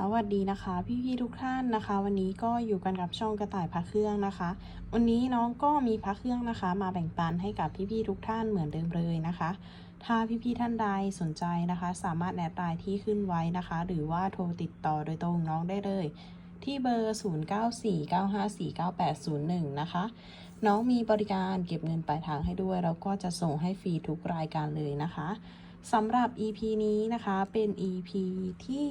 สวัสดีนะคะพี่ๆทุกท่านนะคะ วันนี้ก็อยู่กันกับช่องกระต่ายพระเครื่องนะคะ วันนี้น้องก็มีพระเครื่องนะคะ มาแบ่งปันให้กับพี่ๆทุกท่านเหมือนเดิมเลยนะคะ ถ้าพี่ๆท่านใดสนใจนะคะ สามารถแอดไลน์ที่ขึ้นไว้นะคะ หรือว่าโทรติดต่อโดยตรงน้องได้เลย ที่เบอร์ 0949549801 นะคะ น้องมีบริการเก็บเงินปลายทางให้ด้วยแล้วก็จะส่งให้ฟรีทุกรายการเลยนะคะสำหรับ EP นี้นะคะเป็น EP ที่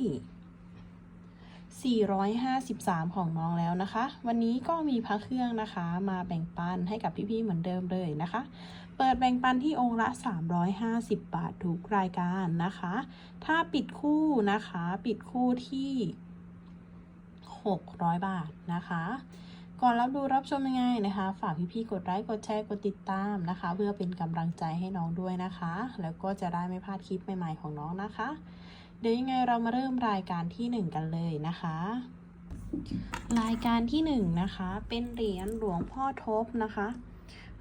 453 ของน้องแล้วนะคะ วันนี้ก็มีพระเครื่องนะคะ มาแบ่งปันให้กับพี่ๆเหมือนเดิมเลยนะคะ เปิดแบ่งปันที่องค์ละ 350 บาททุกรายการนะคะ ถ้าปิดคู่นะคะ ปิดคู่ที่ 600 บาทนะคะก่อนรับดูรับชมยังไงนะคะ ฝากพี่ๆ กดไลค์กดแชร์กดติดตามนะคะ เพื่อเป็นกำลังใจให้น้องด้วยนะคะ แล้วก็จะได้ไม่พลาดคลิปใหม่ๆของน้องนะคะ ดี๋ยวยังไงเรามาเริ่มรายการที่หนึ่งกันเลยนะคะ รายการที่หนึ่งนะคะเป็นเหรียญหลวงพ่อทบนะคะ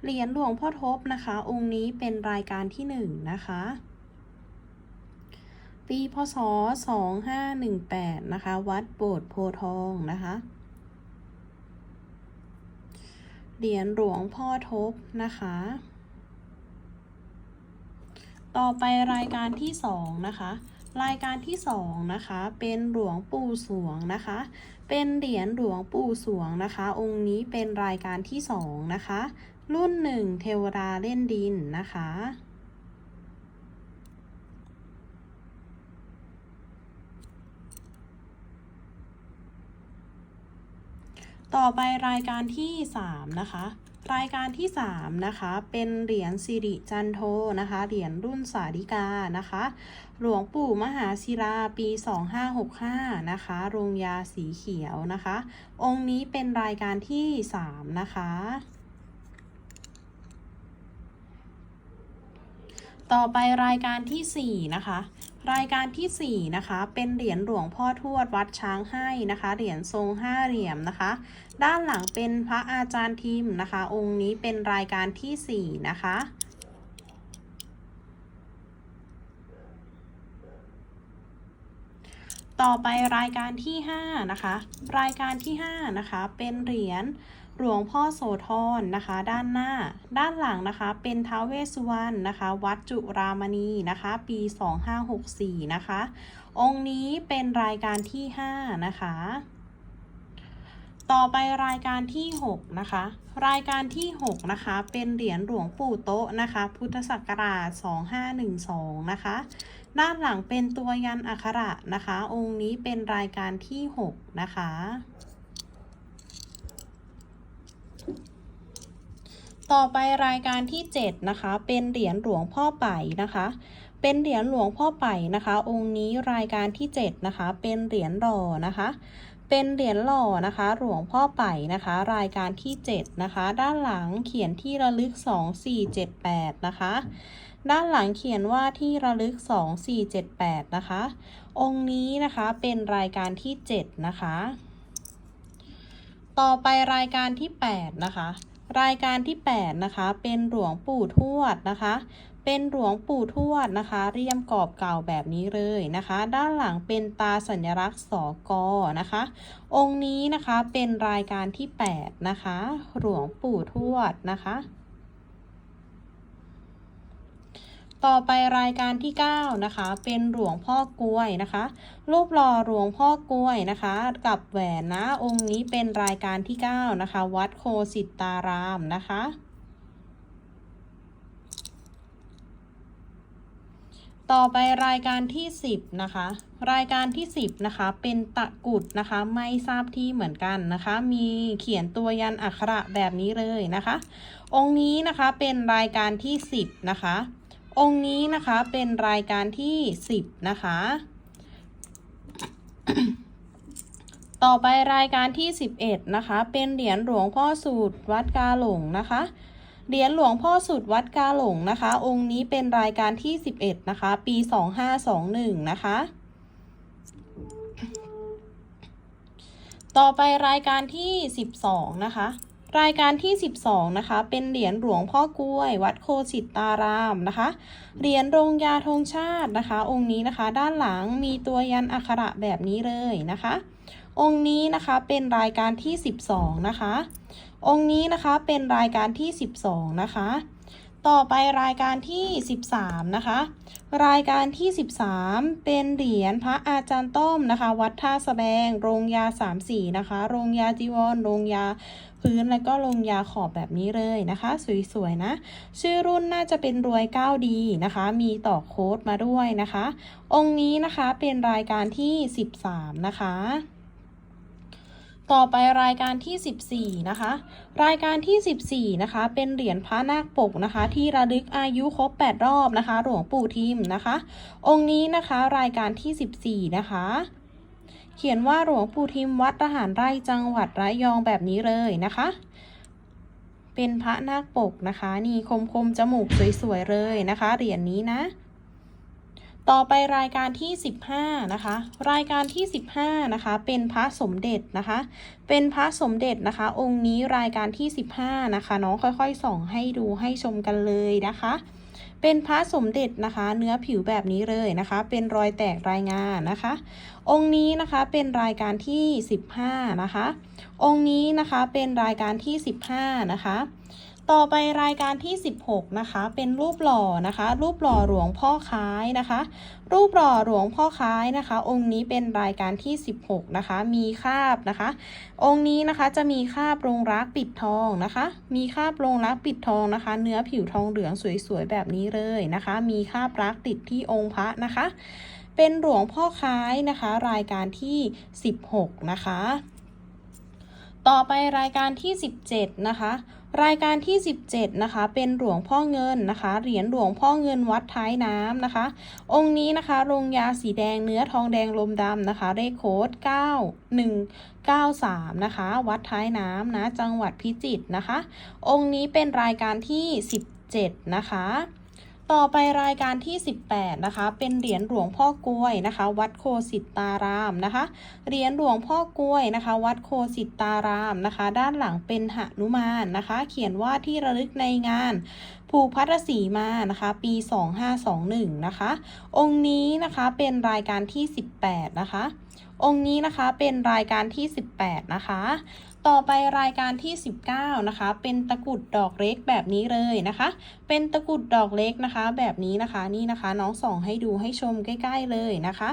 เหรียญหลวงพ่อทบนะคะ องค์นี้เป็นรายการที่หนึ่งนะคะปีพศ 2518 นะคะ วัดโบสถ์โพทองนะคะ เหรียญหลวงพ่อทบนะคะ ต่อไปรายการที่สองนะคะ รายการที่สองนะคะเป็นหลวงปู่สวงนะคะ เป็นเหรียญหลวงปู่สวงนะคะ องค์นี้เป็นรายการที่สองนะคะ รุ่นหนึ่งเทวดาเล่นดินนะคะต่อไปรายการที่สามนะคะ รายการที่สามนะคะ เป็นเหรียญสิริจันโทนะคะ เหรียญรุ่นสาธิกานะคะ หลวงปู่มหาศิลาปี 2565 นะคะโรงยาสีเขียวนะคะ องค์นี้เป็นรายการที่สามนะคะ ต่อไปรายการที่สี่นะคะ รายการที่สี่นะคะ เป็นเหรียญหลวงพ่อทวดวัดช้างให้นะคะ เหรียญทรงห้าเหลี่ยมนะคะ ด้านหลังเป็นพระอาจารย์ทิมนะคะ องค์นี้เป็นรายการที่สี่นะคะ ต่อไปรายการที่ห้านะคะ รายการที่ห้านะคะ เป็นเหรียญหลวงพ่อโสธรนะคะ ด้านหน้า ด้านหลังนะคะ เป็นท้าวเวสสุวรรณนะคะ วัดจุรามณีนะคะ ปี 2564 นะคะ องค์นี้เป็นรายการที่ 5 นะคะ ต่อไปรายการที่ 6 นะคะ รายการที่ 6 นะคะ เป็นเหรียญหลวงปู่โตะนะคะ พุทธศักราช 2512 นะคะ ด้านหลังเป็นตัวยันอักขระนะคะ องค์นี้เป็นรายการที่ 6 นะคะ ต่อไปรายการที่ 7 นะคะ เป็นเหรียญหลวงพ่อไปนะคะ เป็นเหรียญหลวงพ่อไปนะคะ องค์นี้รายการที่ 7 นะคะ เป็นเหรียญหล่อนะคะ เป็นเหรียญหล่อนะคะ หลวงพ่อไปนะคะ รายการที่ 7 นะคะ ด้านหลังเขียนที่ระลึก 2478 นะคะ ด้านหลังเขียนว่าที่ระลึก 2478 นะคะ องค์นี้นะคะเป็นรายการที่ 7 นะคะ ต่อไปรายการที่ 8 นะคะ รายการที่ 8 นะคะ เป็นหลวงปู่ทวดนะคะเป็นหลวงปู่ทวดนะคะ เรียมกรอบเก่าแบบนี้เลยนะคะ ด้านหลังเป็นตาสัญลักษณ์สกนะคะ องค์นี้นะคะเป็นรายการที่ 8 นะคะ หลวงปู่ทวดนะคะ ต่อไปรายการที่ 9 นะคะ เป็นหลวงพ่อกล้วยนะคะ รูปหล่อหลวงพ่อกล้วยนะคะ กับแหวนนะองค์นี้เป็นรายการที่ 9 นะคะ วัดโคสิตารามนะคะต่อไปรายการที่ 10 นะคะ รายการที่ 10 นะคะ เป็นตะกุดนะคะ ไม่ทราบที่เหมือนกันนะคะ มีเขียนตัวยันอักขระแบบนี้เลยนะคะ องค์นี้นะคะเป็นรายการที่ 10 นะคะ องค์นี้นะคะเป็นรายการที่10นะคะ ต่อไปรายการที่11นะคะ เป็นเหรียญหลวงพ่อสูตรวัดกาหลงนะคะเหรียญหลวงพ่อสุดวัดกาหลงนะคะ องค์นี้เป็นรายการที่ 11 นะคะ ปี 2521 นะคะ ต่อไปรายการที่ 12 นะคะ รายการที่ 12 นะคะ เป็นเหรียญหลวงพ่อกล้วย วัดโคสิตารามนะคะ เหรียญโรงยาธงชาตินะคะ องค์นี้นะคะ ด้านหลังมีตัวยันอักขระแบบนี้เลยนะคะ องค์นี้นะคะเป็นรายการที่ 12 นะคะ องค์นี้นะคะเป็นรายการที่ 12 นะคะต่อไปรายการที่ 13 นะคะ รายการที่ 13 เป็นเหรียญพระอาจารย์ต้อมนะคะ วัดท่าสะแบง โรงยา3สีนะคะ โรงยาจีวร โรงยา พื้นแล้วก็โรงยาขอบแบบนี้เลยนะคะ สวยๆนะ ชื่อรุ่นน่าจะเป็นรวย9ดีนะคะ มีต่อโค้ดมาด้วยนะคะ องค์นี้นะคะเป็นรายการที่ 13 นะคะต่อไปรายการที่ 14 นะคะ รายการที่ 14 นะคะ เป็นเหรียญพระนาคปกนะคะ ที่ระลึกอายุครบ 8 รอบนะคะ หลวงปู่ทิมนะคะ องค์นี้นะคะรายการที่ 14 นะคะ เขียนว่าหลวงปู่ทิมวัดทหารไร่จังหวัดระยองแบบนี้เลยนะคะ เป็นพระนาคปกนะคะ นี่คมคมๆจมูกสวยๆเลยนะคะ เหรียญนี้นะ ต่อไปรายการที่ 15 นะคะ รายการที่ 15 นะคะ เป็นพระสมเด็จนะคะ เป็นพระสมเด็จนะคะ องค์นี้รายการที่ 15 นะคะน้องค่อยๆส่องให้ดูให้ชมกันเลยนะคะ เป็นพระสมเด็จนะคะ เนื้อผิวแบบนี้เลยนะคะ เป็นรอยแตกรายงานนะคะ องค์นี้นะคะเป็นรายการที่ 15 นะคะ องค์นี้นะคะเป็นรายการที่ 15 นะคะ ต่อไปรายการที่ 16 นะคะ เป็นรูปหล่อนะคะ รูปหล่อหลวงพ่อค้ายนะคะ รูปหล่อหลวงพ่อค้ายนะคะ องค์นี้เป็นรายการที่ 16 นะคะ มีคาบนะคะ องค์นี้นะคะจะมีคาบโรงรักปิดทองนะคะ มีคาบโรงรักปิดทองนะคะ เนื้อผิวทองเหลืองสวยๆแบบนี้เลยนะคะ มีคาบรักติดที่องค์พระนะคะ เป็นหลวงพ่อค้ายนะคะ รายการที่ 16 นะคะ ต่อไปรายการที่ 17 นะคะ รายการที่ 17 นะคะ เป็นหลวงพ่อเงินนะคะ เหรียญหลวงพ่อเงินวัดท้ายน้ำนะคะ องค์นี้นะคะโรงยาสีแดงเนื้อทองแดงลมดำนะคะเลขโค้ด 9193 นะคะ วัดท้ายน้ำนะ จังหวัดพิจิตรนะคะ องค์นี้เป็นรายการที่ 17 นะคะ ต่อไปรายการที่ 18 นะคะ เป็นเหรียญหลวงพ่อกล้วยนะคะ วัดโคสิตารามนะคะ เหรียญหลวงพ่อกล้วยนะคะ วัดโคสิตารามนะคะ ด้านหลังเป็นหนุมานนะคะ เขียนว่าที่ระลึกในงานผูกพัทสีมานะคะ ปี 2521 นะคะ องค์นี้นะคะเป็นรายการที่ 18 นะคะ องค์นี้นะคะเป็นรายการที่ 18 นะคะ ต่อไปรายการที่ 19 นะคะ เป็นตะกรุดดอกเล็กแบบนี้เลยนะคะ เป็นตะกรุดดอกเล็กนะคะ แบบนี้นะคะนี่นะคะน้องส่องให้ดูให้ชมใกล้ๆเลยนะคะ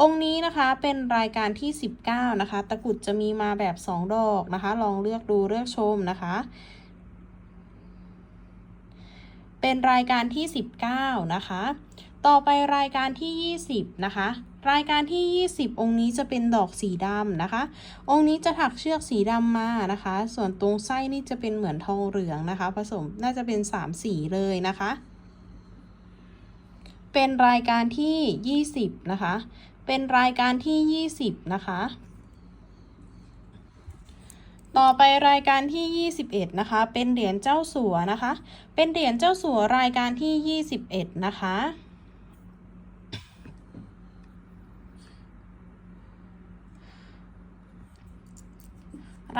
องค์นี้นะคะเป็นรายการที่ 19 นะคะ ตะกรุดจะมีมาแบบ 2 ดอกนะคะ ลองเลือกดูเลือกชมนะคะเป็นรายการที่ 19 นะคะ ต่อไปรายการที่ 20 นะคะ รายการที่ 20 องค์นี้จะเป็นดอกสีดำนะคะ องค์นี้จะถักเชือกสีดำมานะคะ ส่วนตรงไส้นี่จะเป็นเหมือนทองเหลืองนะคะ ผสมน่าจะเป็น 3 สีเลยนะคะ เป็นรายการที่ 20 นะคะ เป็นรายการที่ 20 นะคะต่อไปรายการที่ 21 นะคะ เป็นเหรียญเจ้าสัวนะคะ เป็นเหรียญเจ้าสัวรายการที่ 21 นะคะ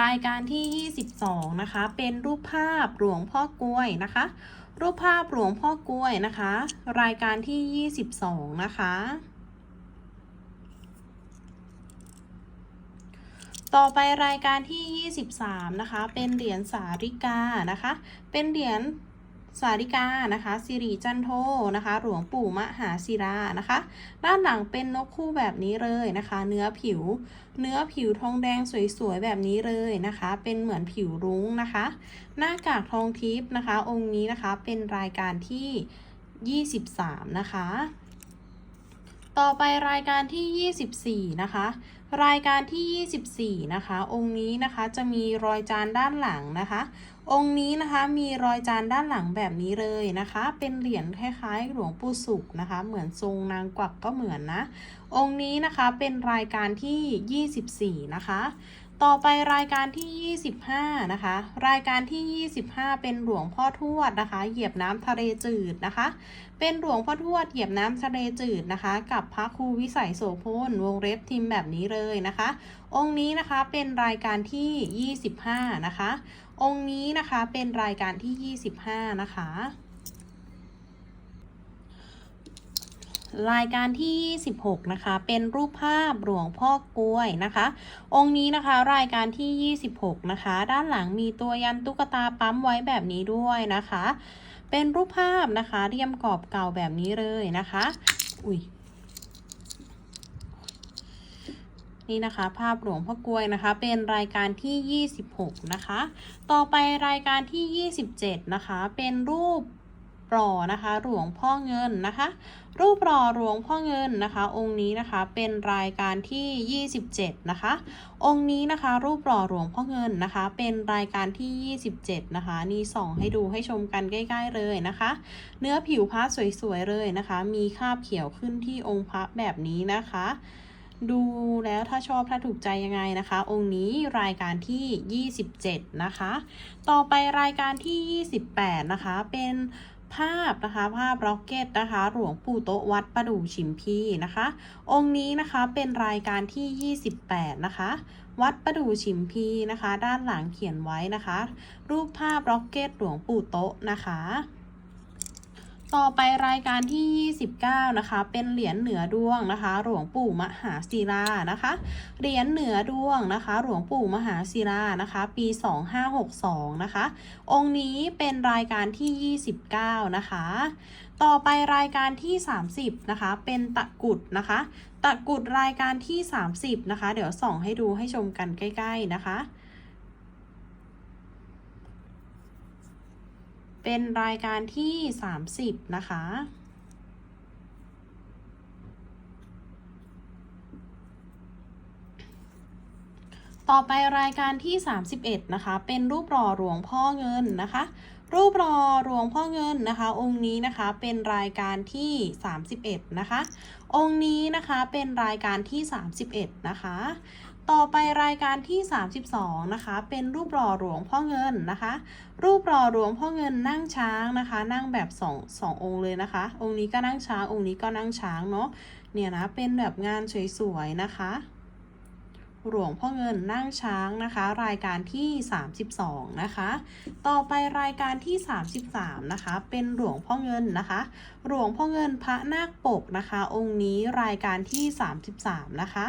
รายการที่ 22 นะคะ เป็นรูปภาพหลวงพ่อกล้วยนะคะ รูปภาพหลวงพ่อกล้วยนะคะ รายการที่ 22 นะคะ ต่อไปรายการที่ 23 นะคะ เป็นเหรียญสาริกานะคะ เป็นเหรียญ สาริกานะคะสิริจันโทนะคะ หลวงปู่มหาศิรานะคะ ด้านหลังเป็นนกคู่แบบนี้เลยนะคะ เนื้อผิว เนื้อผิวทองแดงสวยๆแบบนี้เลยนะคะ เป็นเหมือนผิวรุ้งนะคะ หน้ากากทองทิพย์นะคะ องค์นี้นะคะเป็นรายการที่ 23 นะคะ ต่อไปรายการที่ 24 นะคะ รายการที่ 24 นะคะ องค์นี้นะคะจะมีรอยจานด้านหลังนะคะ องค์นี้นะคะมีรอยจานด้านหลังแบบนี้เลยนะคะ เป็นเหรียญคล้ายๆ หลวงปู่สุขนะคะ เหมือนทรงนางกวักก็เหมือนนะ องค์นี้นะคะเป็นรายการที่ 24 นะคะ ต่อไปรายการที่ 25 นะคะ รายการที่ 25 เป็นหลวงพ่อทวดนะคะ เหยียบน้ำทะเลจืดนะคะ เป็นหลวงพ่อทวดเหยียบน้ำทะเลจืดนะคะ กับพระครูวิสัยโสพลวงเล็บทิมแบบนี้เลยนะคะ องค์นี้นะคะเป็นรายการที่ 25 นะคะ องค์นี้นะคะเป็นรายการที่ 25 นะคะ รายการที่ 26 นะคะ เป็นรูปภาพหลวงพ่อกล้วยนะคะ องค์นี้นะคะรายการที่ 26 นะคะ ด้านหลังมีตัวยันตุ๊กตาปั๊มไว้แบบนี้ด้วยนะคะ เป็นรูปภาพนะคะเรียมกรอบเก่าแบบนี้เลยนะคะ อุ้ย นี่นะคะภาพหลวงพ่อกล้วยนะคะ เป็นรายการที่ 26 นะคะ ต่อไปรายการที่ 27 นะคะ เป็นรูปปลอนะคะหลวงพ่อเงินนะคะ รูปหล่อหลวงพ่อเงินนะคะ องค์นี้นะคะเป็นรายการที่ 27 นะคะ องค์นี้นะคะ รูปหล่อหลวงพ่อเงินนะคะ เป็นรายการที่ 27 นะคะ นี่ส่องให้ดูให้ชมกันใกล้ ๆ เลยนะคะ เนื้อผิวพระสวยๆเลยนะคะ มีคราบเขียวขึ้นที่องค์พระแบบนี้นะคะ ดูแล้วถ้าชอบถ้าถูกใจยังไงนะคะ องค์นี้รายการที่ 27 นะคะ ต่อไปรายการที่ 28 นะคะ เป็นภาพนะคะภาพร็อกเก็ตนะคะ หลวงปู่โตวัดประดู่ฉิมพีนะคะ องค์นี้นะคะเป็นรายการที่ 28 นะคะ วัดประดู่ฉิมพีนะคะ ด้านหลังเขียนไว้นะคะ รูปภาพร็อกเก็ตหลวงปู่โตนะคะ ต่อไปรายการที่ 29 นะคะ เป็นเหรียญเหนือดวงนะคะ หลวงปู่มหาศิลานะคะ เหรียญเหนือดวงนะคะ หลวงปู่มหาศิลานะคะ ปี 2562 นะคะ องค์นี้เป็นรายการที่ 29 นะคะ ต่อไปรายการที่ 30 นะคะ เป็นตะกุดนะคะ ตะกุดรายการที่ 30 นะคะ เดี๋ยวส่องให้ดูให้ชมกันใกล้ ๆ นะคะ เป็นรายการที่ 30 นะคะ ต่อไปรายการที่ 31 นะคะ เป็นรูปหล่อหลวงพ่อเงินนะคะ รูปหล่อหลวงพ่อเงินนะคะ องค์นี้นะคะเป็นรายการที่ 31 นะคะ องค์นี้นะคะเป็นรายการที่ 31 นะคะ ต่อไปรายการที่ 32 นะคะ เป็นรูปหล่อหลวงพ่อเงินนะคะ รูปหล่อหลวงพ่อเงินนั่งช้างนะคะ นั่งแบบสองสององค์เลยนะคะ องค์นี้ก็นั่งช้าง องค์นี้ก็นั่งช้างเนาะ เนี่ยนะ เป็นแบบงานสวยๆนะคะ หลวงพ่อเงินนั่งช้างนะคะ รายการที่ 32 นะคะ ต่อไปรายการที่ 33 นะคะ เป็นหลวงพ่อเงินนะคะ หลวงพ่อเงินพระนาคปกนะคะ องค์นี้รายการที่ 33 นะคะ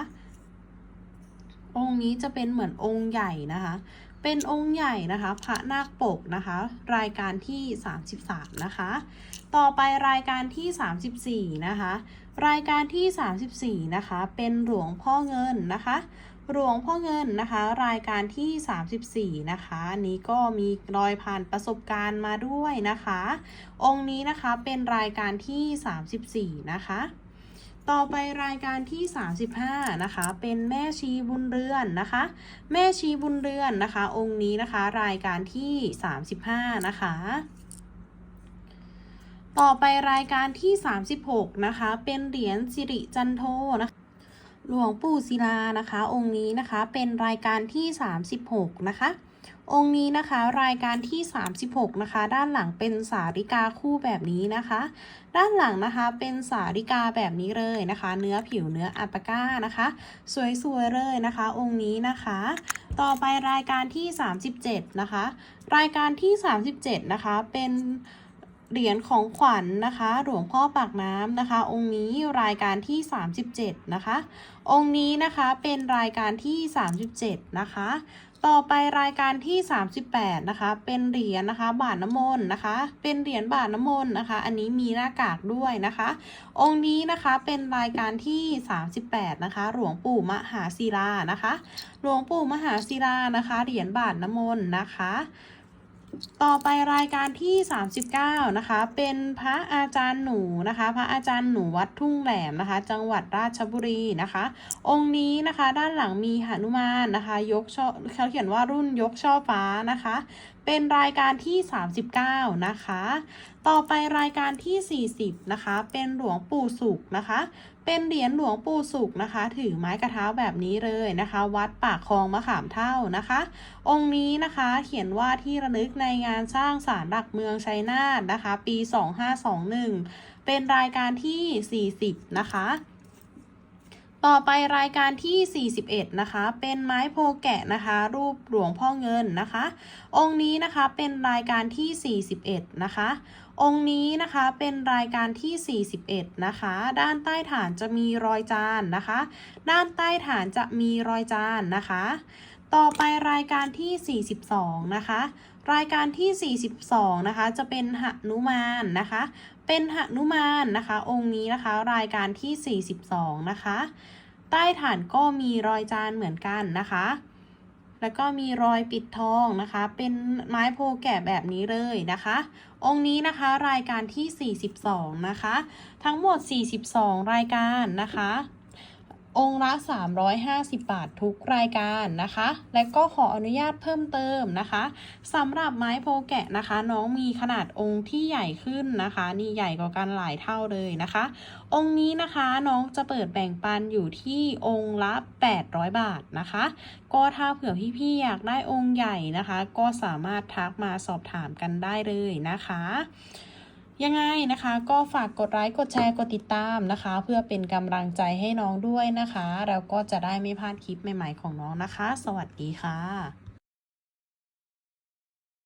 องค์นี้จะเป็นเหมือนองค์ใหญ่นะคะ เป็นองค์ใหญ่นะคะ พระนาคปกนะคะ รายการที่ 33 นะคะ ต่อไปรายการที่ 34 นะคะ รายการที่ 34 นะคะ เป็นหลวงพ่อเงินนะคะหลวงพ่อเงินนะคะ รายการที่ 34 นะคะอันนี้ก็มีรอยผ่านประสบการณ์มาด้วยนะคะ องค์นี้นะคะเป็นรายการที่ 34 นะคะ ต่อไปรายการที่ 35 นะคะ เป็นแม่ชีบุญเรือนนะคะ แม่ชีบุญเรือนนะคะ องค์นี้นะคะรายการที่ 35 นะคะ ต่อไปรายการที่ 36 นะคะ เป็นเหรียญสิริจันโทนะคะหลวงปู่ศิลานะคะ องค์นี้นะคะเป็นรายการที่ 36 นะคะ องค์นี้นะคะรายการที่ 36 นะคะ ด้านหลังเป็นสาริกาคู่แบบนี้นะคะ ด้านหลังนะคะเป็นสาริกาแบบนี้เลยนะคะ เนื้อผิวเนื้ออัปปาก้านะคะ สวยๆเลยนะคะ องค์นี้นะคะ ต่อไปรายการที่ 37 นะคะ รายการที่ 37 นะคะเป็นเหรียญของขวัญนะคะ หลวงพ่อปากน้ำนะคะ องค์นี้รายการที่ 37 นะคะ องค์นี้นะคะเป็นรายการที่ 37 นะคะ ต่อไปรายการที่ 38 นะคะ เป็นเหรียญนะคะ บาทน้ำมนต์นะคะ เป็นเหรียญบาทน้ำมนต์นะคะ อันนี้มีหน้ากากด้วยนะคะ องค์นี้นะคะเป็นรายการที่ 38 นะคะ หลวงปู่มหาศิลานะคะ หลวงปู่มหาศิลานะคะ เหรียญบาทน้ำมนต์นะคะ ต่อไปรายการที่ 39 นะคะ เป็นพระอาจารย์หนูนะคะ พระอาจารย์หนูวัดทุ่งแหลมนะคะ จังหวัดราชบุรีนะคะ องค์นี้นะคะด้านหลังมีหนุมานนะคะ ยกช่อเขาเขียนว่ารุ่นยกช่อฟ้านะคะ เป็นรายการที่ 39 นะคะ ต่อไปรายการที่ 40 นะคะ เป็นหลวงปู่สุขนะคะ เป็นเหรียญหลวงปู่สุขนะคะ ถือไม้กระเท้าแบบนี้เลยนะคะ วัดปากคลองมะขามเท่านะคะ องค์นี้นะคะเขียนว่าที่ระลึกในงานสร้างศาลหลักเมืองชัยนาทนะคะ ปี 2521 เป็นรายการที่ 40 นะคะ ต่อไปรายการที่ 41 นะคะ เป็นไม้โพแกะนะคะ รูปหลวงพ่อเงินนะคะ องค์นี้นะคะเป็นรายการที่ 41 นะคะ องค์นี้นะคะเป็นรายการที่ 41 นะคะ ด้านใต้ฐานจะมีรอยจานนะคะ ด้านใต้ฐานจะมีรอยจานนะคะ ต่อไปรายการที่ 42 นะคะ รายการที่ 42 นะคะ จะเป็นหนุมานนะคะ เป็นหนุมานนะคะ องค์นี้นะคะรายการที่ 42 นะคะ ใต้ฐานก็มีรอยจานเหมือนกันนะคะ แล้วก็มีรอยปิดทองนะคะ เป็นไม้โพแกะแบบนี้เลยนะคะ องค์นี้นะคะรายการที่ 42 นะคะ ทั้งหมด 42 รายการนะคะ องค์ละ 350 บาททุกรายการนะคะ และก็ขออนุญาตเพิ่มเติมนะคะสำหรับไม้โพแกะนะคะ น้องมีขนาดองค์ที่ใหญ่ขึ้นนะคะ นี่ใหญ่กว่ากันหลายเท่าเลยนะคะ องค์นี้นะคะน้องจะเปิดแบ่งปันอยู่ที่องค์ละ 800 บาทนะคะ ก็ถ้าเผื่อพี่ๆอยากได้องค์ใหญ่นะคะ ก็สามารถทักมาสอบถามกันได้เลยนะคะ ยังไงนะคะ ก็ฝากกดไลค์กดแชร์กดติดตามนะคะ เพื่อเป็นกำลังใจให้น้องด้วยนะคะ แล้วก็จะได้ไม่พลาดคลิปใหม่ๆของน้องนะคะ สวัสดีค่ะ